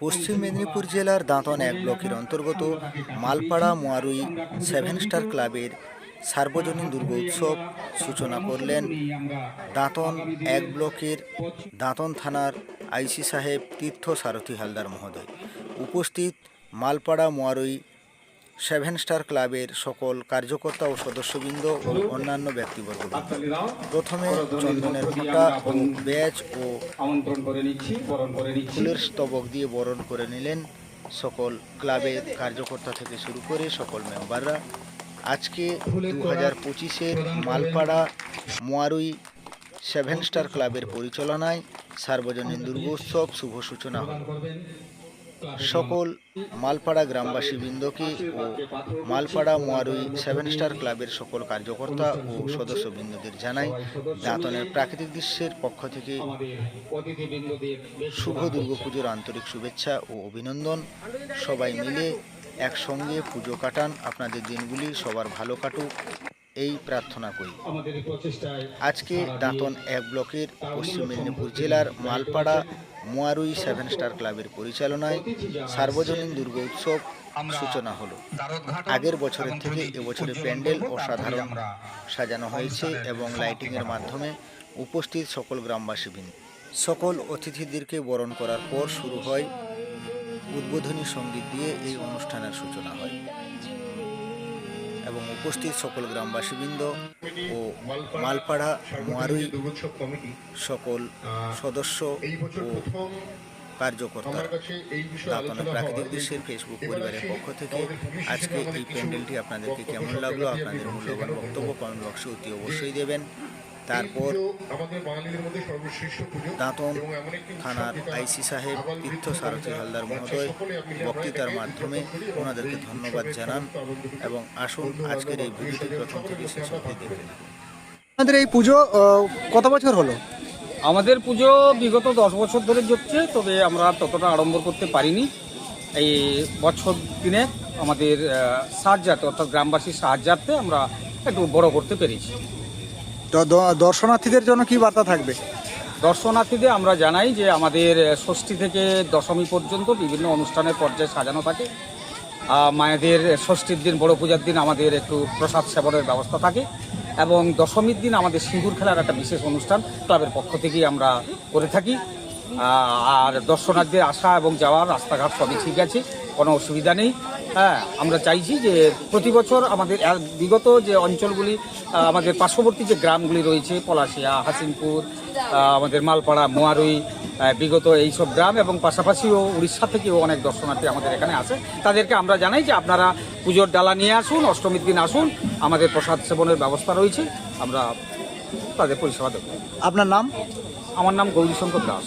পশ্চিম মেদিনীপুর জেলার দাঁতন এক ব্লকের অন্তর্গত মালপাড়া মোয়ারুই সেভেন স্টার ক্লাবের সার্বজনীন দুর্গ উৎসব সূচনা করলেন দাঁতন এক ব্লকের দাঁতন থানার আইসি সাহেব তীর্থ সারথী হালদার মহোদয়। উপস্থিত মালপাড়া মোয়ারুই সেভেন স্টার ক্লাবের সকল কার্যকর্তা ও সদস্যবৃন্দ ও অন্যান্য ব্যক্তিবর্গ। প্রথমে চন্দনের ফোঁটা ও ব্যাচ ও ফুলের স্তবক দিয়ে বরণ করে নিলেন সকল ক্লাবের কার্যকর্তা থেকে শুরু করে সকল মেম্বাররা। আজকে দু হাজার পঁচিশের মালপাড়া মোয়ারুই সেভেন স্টার ক্লাবের পরিচালনায় সার্বজনীন দুর্গোৎসব শুভ সূচনা সকল মালপাড়া গ্রামবাসী বৃন্দকে ও মালপাড়া মোয়ারুই সেভেন স্টার ক্লাবের সকল কার্যকর্তা ও সদস্যবৃন্দদের জানাই দাঁতনের প্রাকৃতিক দৃশ্যের পক্ষ থেকে শুভ দুর্গাপুজোর আন্তরিক শুভেচ্ছা ও অভিনন্দন। সবাই মিলে একসঙ্গে পুজো কাটান। আপনাদের দিনগুলি সবার ভালো কাটুক। এই প্রার্থনা করি। আজকে দাঁতন এক ব্লকের পশ্চিম মেদিনীপুর জেলার মালপাড়া মোয়ারুই সেভেন স্টার ক্লাবের পরিচালনায় সার্বজনীন দুর্গা উৎসব সূচনা হলো। আগের বছরের থেকে এবছরে প্যান্ডেল অসাধারণ সাজানো হয়েছে এবং লাইটিংয়ের মাধ্যমে উপস্থিত সকল গ্রামবাসীবৃন্দ। সকল অতিথিদেরকে বরণ করার পর শুরু হয় উদ্বোধনী সংগীত দিয়ে এই অনুষ্ঠানের সূচনা হয়। এবং উপস্থিত সকল গ্রামবাসীবৃন্দ ও মালপাড়া, মোয়ারুই সকল সদস্য ও কার্যকর্তা আপনার প্রাকৃতিক দৃশ্যের ফেসবুক পরিবারের পক্ষ থেকে আজকে এই প্যান্ডেলটি আপনাদেরকে কেমন লাগল, আপনাদের মূল্যবান বক্তব্য কমেন্ট বক্সে অতি অবশ্যই দেবেন। তারপর আমাদের দাঁতন থানার আইসি সাহেব তীর্থ সারথী হালদার মহোদয় বক্তৃতার মাধ্যমে ওনাদেরকে ধন্যবাদ জানান এবং আসুন আজকের এই ভিডিওটি প্রথম থেকে শেষ অবধি আমরা দেখে এই পুজো কত বছর হলো? আমাদের পুজো বিগত দশ বছর ধরে হচ্ছে তবে আমরা ততটা আড়ম্বর করতে পারিনি। এই বছর দিনে আমাদের সাহায্যার্থে অর্থাৎ গ্রামবাসীর সাহায্যার্থে আমরা একটু বড় করতে পেরেছি। তো দর্শনার্থীদের জন্য কি বার্তা থাকবে? দর্শনার্থীদের আমরা জানাই যে আমাদের ষষ্ঠী থেকে দশমী পর্যন্ত বিভিন্ন অনুষ্ঠানের পর্যায়ে সাজানো থাকে। মায়েদের ষষ্ঠীর দিন, বড় পূজার দিন আমাদের একটু প্রসাদ সেবনের ব্যবস্থা থাকে এবং দশমীর দিন আমাদের সিঙ্গুর খেলার একটা বিশেষ অনুষ্ঠান ক্লাবের পক্ষ থেকেই আমরা করে থাকি। আর দর্শনার্থীদের আসা এবং যাওয়ার রাস্তাঘাট সবই ঠিক আছে, কোনো অসুবিধা নেই। হ্যাঁ আমরা চাইছি যে প্রতি বছর আমাদের বিগত যে অঞ্চলগুলি আমাদের পার্শ্ববর্তী যে গ্রামগুলি রয়েছে পলাশিয়া হাসিনপুর আমাদের মালপাড়া মোয়ারুই বিগত এইসব গ্রাম এবং পাশাপাশিও উড়িষ্যা থেকেও অনেক দর্শনার্থী আমাদের এখানে আসে। তাদেরকে আমরা জানাই যে আপনারা পুজোর ডালা নিয়ে আসুন অষ্টমীর দিন আসুন আমাদের প্রসাদ সেবনের ব্যবস্থা রয়েছে আমরা তাদের পরিষেবা দেবো। আপনার নাম? আমার নাম গৌরীশঙ্কর দাস।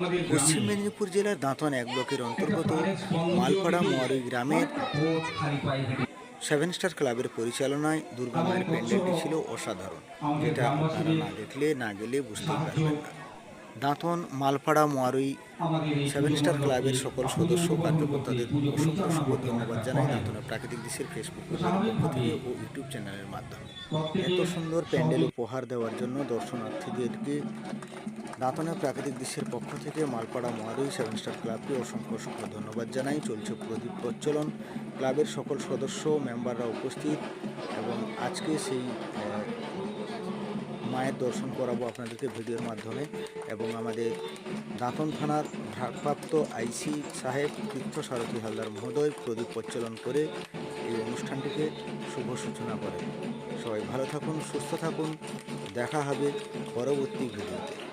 পশ্চিম মেদিনীপুর জেলার দাঁতন এক ব্লকের অন্তর্গত মালপাড়া মোয়ারুই গ্রামের সেভেন স্টার ক্লাবের পরিচালনায় দুর্গা মায়ের প্যান্ডেলটি ছিল অসাধারণ। যেটা আপনারা না দেখলে না গেলে বুঝতে পারবেন না। দাঁতন মালপাড়া মোয়ারুই সেভেন স্টার ক্লাবের সকল সদস্য কার্যকর্তাদের অসংখ্য অসংখ্য ধন্যবাদ জানাই দাঁতনের প্রাকৃতিক দৃশ্যের ফেসবুক ও ইউটিউব চ্যানেলের মাধ্যমে। এত সুন্দর প্যান্ডেল উপহার দেওয়ার জন্য দর্শনার্থীদেরকে দাঁতনের প্রাকৃতিক দৃশ্যের পক্ষ থেকে মালপাড়া মহারুই সেভেন স্টার ক্লাবকে অসংখ্য অসংখ্য ধন্যবাদ জানাই। চলছে প্রদীপ প্রচলন ক্লাবের সকল সদস্য, মেম্বাররা উপস্থিত এবং আজকে সেই মায়ের দর্শন করাবো আপনাদেরকে ভিডিওর মাধ্যমে এবং আমাদের দাঁতন থানার ভারপ্রাপ্ত আইসি সাহেব তীর্থ সারথী হালদার মহোদয় প্রদীপ প্রচলন করে এই অনুষ্ঠানটিকে শুভ সূচনা করেন সবাই ভালো থাকুন, সুস্থ থাকুন। দেখা হবে পরবর্তী ভিডিওতে।